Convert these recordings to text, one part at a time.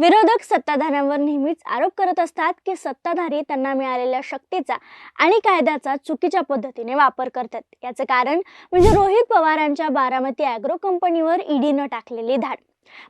विरोधक सत्ताधाऱ्यांवर नेहमीच आरोप करत असतात की सत्ताधारी त्यांना मिळालेल्या शक्तीचा आणि कायद्याचा चुकीच्या पद्धतीने वापर करतात. याचं कारण म्हणजे रोहित पवारांच्या बारामती अॅग्रो कंपनीवर ईडीनं टाकलेली धाड.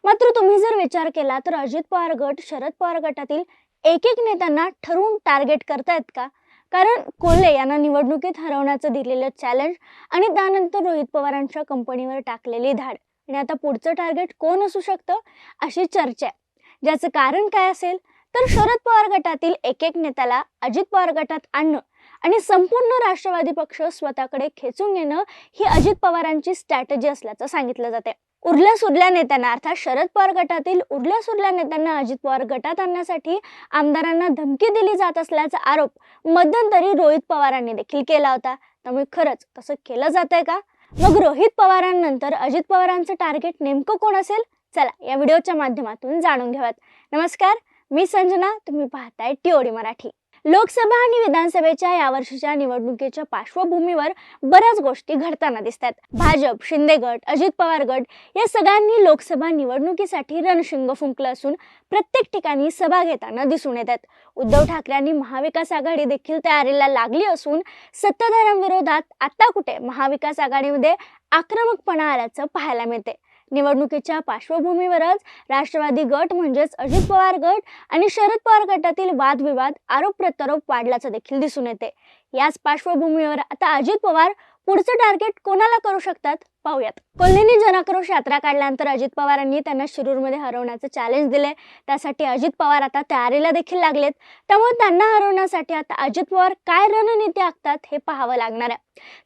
मात्र तुम्ही जर विचार केला तर अजित पवार गट शरद पवार गटातील एक एक नेत्यांना ठरवून टार्गेट करतायत का? कारण कोल्हे यांना निवडणुकीत हरवण्याचं दिलेलं चॅलेंज आणि त्यानंतर रोहित पवारांच्या कंपनीवर टाकलेली धाड. आणि आता पुढचं टार्गेट कोण असू शकतं? अशी चर्चा आहे. ज्याचं कारण काय असेल? तर शरद पवार गटातील एक एक नेत्याला अजित पवार गटात आणणं आणि संपूर्ण राष्ट्रवादी पक्ष स्वतःकडे खेचून घेणं ही अजित पवारांची स्ट्रॅटेजी असल्याचं सांगितलं जाते उरल्या सुरल्या नेत्यांना अर्थात शरद पवार गटातील उरल्या सुरल्या नेत्यांना अजित पवार गटात आणण्यासाठी आमदारांना धमकी दिली जात असल्याचा आरोप मध्यंतरी रोहित पवारांनी देखील केला होता. त्यामुळे खरंच तसं केलं जात आहे का? मग रोहित पवारांनंतर अजित पवारांचं टार्गेट नेमकं कोण असेल? चला या व्हिडिओच्या माध्यमातून जाणून घेऊयात. नमस्कार मी संजना तुम्ही पाहताय टिओडी मराठी. लोकसभा आणि विधानसभेच्या या वर्षीच्या निवडणुकीच्या पार्श्वभूमीवर बऱ्याच गोष्टी घडताना दिसतात. भाजप शिंदे गट अजित पवार गट या सगळ्यांनी लोकसभा निवडणुकीसाठी रणशिंग फुंकलं असून प्रत्येक ठिकाणी सभा घेताना दिसून येतात. उद्धव ठाकरेंनी महाविकास आघाडी देखील तयारीला लागली असून सत्ताधाऱ्यांविरोधात आता कुठे महाविकास आघाडीमध्ये आक्रमकपणा आल्याचं पाहायला मिळते. निवडणुकीच्या पार्श्वभूमीवरच राष्ट्रवादी गट म्हणजेच अजित पवार गट आणि शरद पवार गटातील वादविवाद आरोप प्रत्यारोप वाढल्याचं देखील दिसून येते. याच पार्श्वभूमीवर आता अजित पवार पुढचं टार्गेट कोणाला करू शकतात? पाहूयात. कोल्हेंनी जनाक्रोश यात्रा काढल्यानंतर अजित पवारांनी त्यांना शिरूरमध्ये हरवण्याचं चॅलेंज दिले त्यासाठी अजित पवार आता तयारीला देखील लागलेत. त्यामुळे त्यांना हरवण्यासाठी आता अजित पवार काय रणनीती आखतात हे पाहावं लागणार आहे.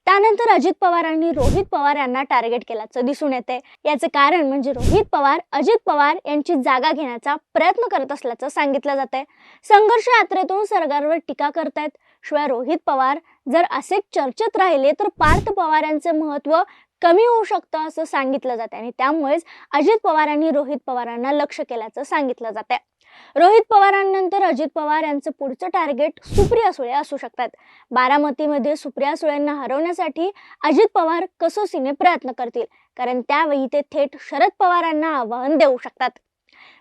त्यानंतर अजित पवारांनी रोहित पवार यांना टार्गेट केल्याचं दिसून येते याचं कारण म्हणजे रोहित पवार अजित पवार यांची जागा घेण्याचा प्रयत्न करत असल्याचं सांगितलं जात आहे संघर्ष यात्रेतून सरकारवर टीका करतायत. शिवाय रोहित पवार जर असे चर्चेत राहिले तर पार्थ पवार यांचे महत्त्व कमी होऊ शकतं असं सांगितलं जातं आणि त्यामुळेच अजित पवारांनी रोहित पवारांना लक्ष केल्याचं सांगितलं जातंय. रोहित पवारांनंतर अजित पवार यांचं पुढचं टार्गेट सुप्रिया सुळे असू शकतात. बारामतीमध्ये सुप्रिया सुळेंना हरवण्यासाठी अजित पवार कसोसीने प्रयत्न करतील. कारण त्यावेळी ते थेट शरद पवारांना आव्हान देऊ शकतात.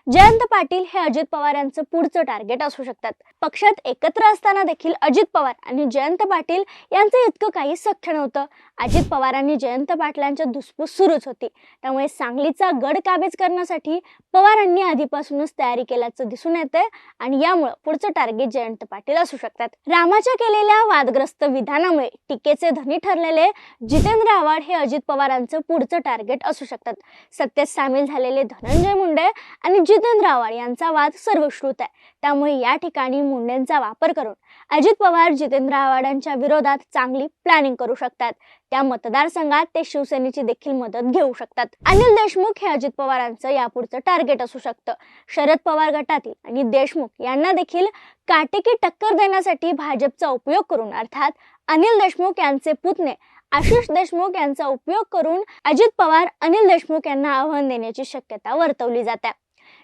जयंत पाटील हे अजित पवार यांचं पुढचं टार्गेट असू शकतात. पक्षात एकत्र असताना देखील अजित पवार आणि जयंत पाटील यांचं इतकं काही सख्य नव्हतं. अजित पवारांनी जयंत पाटलांच्या धुसफूस सुरूच होती. त्यामुळे सांगलीचा गड काबीज करण्यासाठी पवारांनी आधीपासूनच तयारी केल्याचं दिसून येतंय आणि यामुळं पुढचं टार्गेट जयंत पाटील असू शकतात. रामाच्या केलेल्या वादग्रस्त विधानामुळे टीकेचे धनी ठरलेले जितेंद्र आव्हाड हे अजित पवारांचं पुढचं टार्गेट असू शकतात. सत्तेत सामील झालेले धनंजय मुंडे आणि जितेंद्र आव्हाड यांचा वाद सर्वश्रुत आहे. त्यामुळे या ठिकाणी मुंडेंचा वापर करून अजित पवार जितेंद्र आव्हाडांच्या विरोधात चांगली प्लॅनिंग करू शकतात. त्या मतदारसंघात ते शिवसेनेची देखील मदत घेऊ शकतात. अनिल देशमुख हे अजित पवारांचं यापुढचं टार्गेट असू शकतं. शरद पवार गटातील आणि देशमुख यांना देखील काटेकी टक्कर देण्यासाठी भाजपचा उपयोग करून अर्थात अनिल देशमुख यांचे पुतणे आशिष देशमुख यांचा उपयोग करून अजित पवार अनिल देशमुख यांना आव्हान देण्याची शक्यता वर्तवली जाते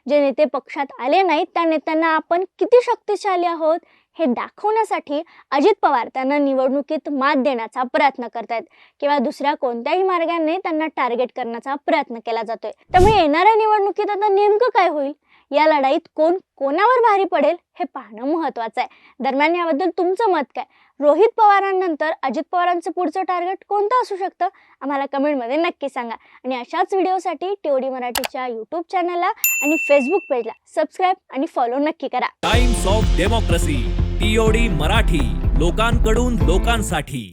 जे नेते पक्षात आले नाहीत त्या नेत्यांना आपण किती शक्तिशाली आहोत हे दाखवण्यासाठी अजित पवार त्यांना निवडणुकीत मात देण्याचा प्रयत्न करतायत. किंवा दुसऱ्या कोणत्याही मार्गाने त्यांना टार्गेट करण्याचा प्रयत्न केला जातोय. त्यामुळे येणाऱ्या निवडणुकीत आता नेमकं काय होईल? या लढाईत कोण कोणावर भारी पडेल हे पाहणं महत्वाचं आहे. दरम्यान याबद्दल तुमचं मत काय? रोहित पवारांनंतर अजित पवारांचं पुढचं टार्गेट कोणतं असू शकतं? आम्हाला कमेंटमध्ये नक्की सांगा. आणि अशाच व्हिडिओसाठी टीओडी मराठीच्या यूट्यूब चॅनलला आणि फेसबुक पेजला सबस्क्राईब आणि फॉलो नक्की करा. Times of Democracy TOD Marathi लोकांकडून लोकांसाठी.